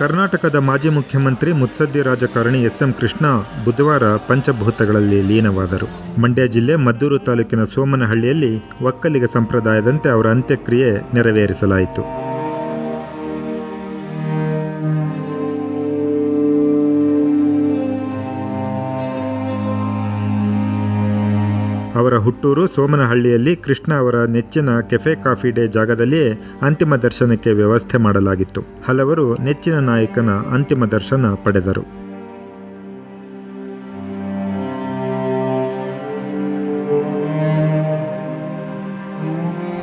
ಕರ್ನಾಟಕದ ಮಾಜಿ ಮುಖ್ಯಮಂತ್ರಿ ಮುತ್ಸದ್ದಿ ರಾಜಕಾರಣಿ ಎಸ್ ಎಂ ಕೃಷ್ಣ ಬುಧವಾರ ಪಂಚಭೂತಗಳಲ್ಲಿ ಲೀನವಾದರು. ಮಂಡ್ಯ ಜಿಲ್ಲೆ ಮದ್ದೂರು ತಾಲೂಕಿನ ಸೋಮನಹಳ್ಳಿಯಲ್ಲಿ ಒಕ್ಕಲಿಗ ಸಂಪ್ರದಾಯದಂತೆ ಅವರ ಅಂತ್ಯಕ್ರಿಯೆ ನೆರವೇರಿಸಲಾಯಿತು. ಅವರ ಹುಟ್ಟೂರು ಸೋಮನಹಳ್ಳಿಯಲ್ಲಿ ಕೃಷ್ಣ ಅವರ ನೆಚ್ಚಿನ ಕೆಫೆ ಕಾಫಿ ಡೇ ಜಾಗದಲ್ಲಿಯೇ ಅಂತಿಮ ದರ್ಶನಕ್ಕೆ ವ್ಯವಸ್ಥೆ ಮಾಡಲಾಗಿತ್ತು. ಹಲವರು ನೆಚ್ಚಿನ ನಾಯಕನ ಅಂತಿಮ ದರ್ಶನ ಪಡೆದರು.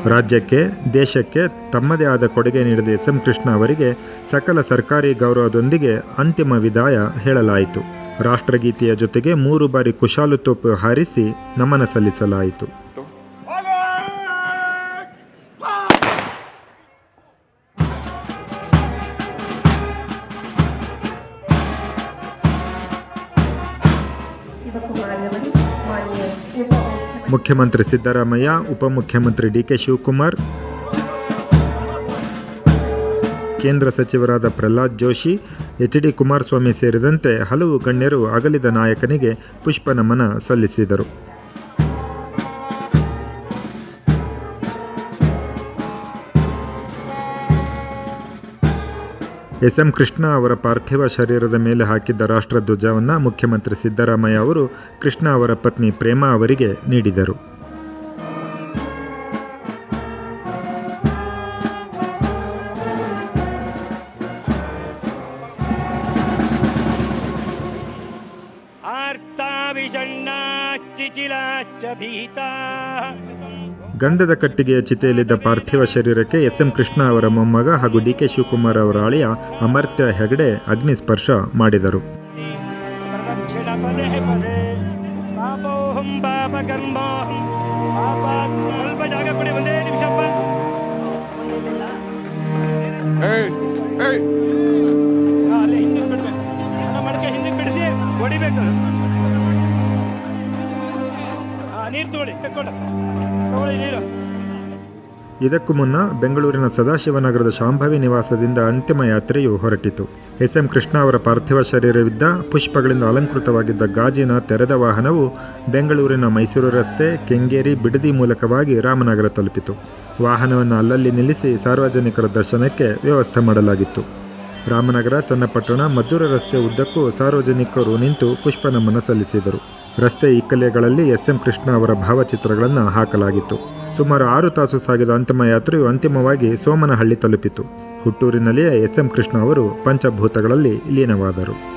ರಾಜ್ಯಕ್ಕೆ, ದೇಶಕ್ಕೆ ತಮ್ಮದೇ ಆದ ಕೊಡುಗೆ ನೀಡಿದ ಎಸ್ ಎಂ ಕೃಷ್ಣ ಅವರಿಗೆ ಸಕಲ ಸರ್ಕಾರಿ ಗೌರವದೊಂದಿಗೆ ಅಂತಿಮ ವಿದಾಯ ಹೇಳಲಾಯಿತು. ರಾಷ್ಟ್ರಗೀತೆಯ ಜೊತೆಗೆ ಮೂರು ಬಾರಿ ಕುಶಾಲು ತೋಪು ಹಾರಿಸಿ ನಮನ ಸಲ್ಲಿಸಲಾಯಿತು. ಮುಖ್ಯಮಂತ್ರಿ ಸಿದ್ದರಾಮಯ್ಯ, ಉಪಮುಖ್ಯಮಂತ್ರಿ ಡಿ ಕೆ ಶಿವಕುಮಾರ್ ಕೇಂದ್ರ ಸಚಿವರಾದ ಪ್ರಹ್ಲಾದ್ ಜೋಶಿ ಎಚ್ ಡಿ ಕುಮಾರಸ್ವಾಮಿ ಸೇರಿದಂತೆ ಹಲವು ಗಣ್ಯರು ಅಗಲಿದ ನಾಯಕನಿಗೆ ಪುಷ್ಪ ನಮನ ಸಲ್ಲಿಸಿದರು. ಎಸ್ ಎಂ ಕೃಷ್ಣ ಅವರ ಪಾರ್ಥಿವ ಶರೀರದ ಮೇಲೆ ಹಾಕಿದ್ದ ರಾಷ್ಟ್ರಧ್ವಜವನ್ನು ಮುಖ್ಯಮಂತ್ರಿ ಸಿದ್ದರಾಮಯ್ಯ ಅವರು ಕೃಷ್ಣ ಅವರ ಪತ್ನಿ ಪ್ರೇಮಾ ಅವರಿಗೆ ನೀಡಿದರು. ಗಂಧದ ಕಟ್ಟಿಗೆಯ ಚಿತೆಯಲ್ಲಿದ್ದ ಪಾರ್ಥಿವ ಶರೀರಕ್ಕೆ ಎಸ್ ಎಂ ಕೃಷ್ಣ ಅವರ ಮೊಮ್ಮಗ ಹಾಗೂ ಡಿ ಕೆ ಶಿವಕುಮಾರ್ ಅವರ ಅಳಿಯ ಅಮರ್ತ್ಯ ಹೆಗಡೆ ಅಗ್ನಿಸ್ಪರ್ಶ ಮಾಡಿದರು. ಜಾಗ ಇದಕ್ಕೂ ಮುನ್ನ ಬೆಂಗಳೂರಿನ ಸದಾಶಿವನಗರದ ಶಾಂಭವಿ ನಿವಾಸದಿಂದ ಅಂತಿಮ ಯಾತ್ರೆಯು ಹೊರಟಿತು. ಎಸ್ ಎಂ ಕೃಷ್ಣ ಅವರ ಪಾರ್ಥಿವ ಶರೀರವಿದ್ದ ಪುಷ್ಪಗಳಿಂದ ಅಲಂಕೃತವಾಗಿದ್ದ ಗಾಜಿನ ತೆರೆದ ವಾಹನವು ಬೆಂಗಳೂರಿನ ಮೈಸೂರು ರಸ್ತೆ, ಕೆಂಗೇರಿ, ಬಿಡದಿ ಮೂಲಕವಾಗಿ ರಾಮನಗರ ತಲುಪಿತು. ವಾಹನವನ್ನು ಅಲ್ಲಲ್ಲಿ ನಿಲ್ಲಿಸಿ ಸಾರ್ವಜನಿಕರ ದರ್ಶನಕ್ಕೆ ವ್ಯವಸ್ಥೆ ಮಾಡಲಾಗಿತ್ತು. ರಾಮನಗರ ಚನ್ನಪಟ್ಟಣ ಮಧುರ ರಸ್ತೆ ಉದ್ದಕ್ಕೂ ಸಾರ್ವಜನಿಕರು ನಿಂತು ಪುಷ್ಪ ನಮನ ಸಲ್ಲಿಸಿದರು. ರಸ್ತೆ ಇಕ್ಕಲೆಗಳಲ್ಲಿ ಎಸ್ ಎಂ ಕೃಷ್ಣ ಅವರ ಭಾವಚಿತ್ರಗಳನ್ನು ಹಾಕಲಾಗಿತ್ತು. ಸುಮಾರು ಆರು ತಾಸು ಸಾಗಿದ ಅಂತಿಮ ಯಾತ್ರೆಯು ಅಂತಿಮವಾಗಿ ಸೋಮನಹಳ್ಳಿ ತಲುಪಿತು. ಹುಟ್ಟೂರಿನಲ್ಲಿಯೇ ಎಸ್ ಎಂ ಕೃಷ್ಣ ಅವರು ಪಂಚಭೂತಗಳಲ್ಲಿ ಲೀನವಾದರು.